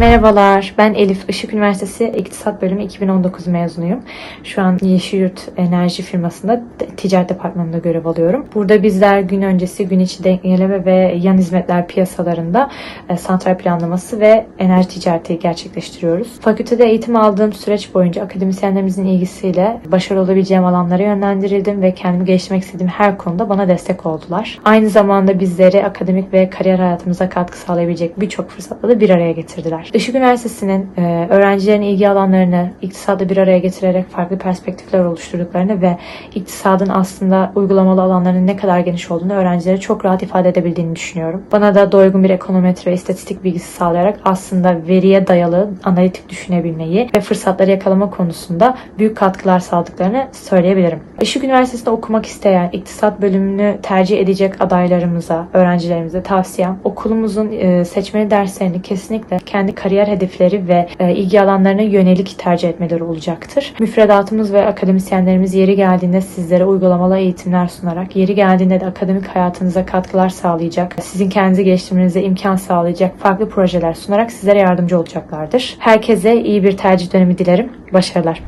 Merhabalar, ben Elif. Işık Üniversitesi İktisat Bölümü 2019 mezunuyum. Şu an Yeşilyurt Enerji firmasında ticaret departmanında görev alıyorum. Burada bizler gün öncesi, gün içi dengeleme ve yan hizmetler piyasalarında e, santral planlaması ve enerji ticareti gerçekleştiriyoruz. Fakültede eğitim aldığım süreç boyunca akademisyenlerimizin ilgisiyle başarılı olabileceğim alanlara yönlendirildim ve kendimi geliştirmek istediğim her konuda bana destek oldular. Aynı zamanda bizleri akademik ve kariyer hayatımıza katkı sağlayabilecek birçok fırsatla da bir araya getirdiler. Işık Üniversitesi'nin e, öğrencilerin ilgi alanlarını iktisadı bir araya getirerek farklı perspektifler oluşturduklarını ve iktisadın aslında uygulamalı alanlarının ne kadar geniş olduğunu öğrencilere çok rahat ifade edebildiğini düşünüyorum. Bana da doygun bir ekonometre ve istatistik bilgisi sağlayarak aslında veriye dayalı analitik düşünebilmeyi ve fırsatları yakalama konusunda büyük katkılar sağladıklarını söyleyebilirim. Işık Üniversitesi'nde okumak isteyen, iktisat bölümünü tercih edecek adaylarımıza, öğrencilerimize tavsiyem okulumuzun e, seçmeli derslerini kesinlikle kendi kariyer hedefleri ve e, ilgi alanlarına yönelik tercih etmeleri olacaktır. Müfredatımız ve akademisyenlerimiz yeri geldiğinde sizlere uygulamalı eğitimler sunarak, yeri geldiğinde de akademik hayatınıza katkılar sağlayacak, sizin kendinizi geliştirmenize imkan sağlayacak farklı projeler sunarak sizlere yardımcı olacaklardır. Herkese iyi bir tercih dönemi dilerim. Başarılar.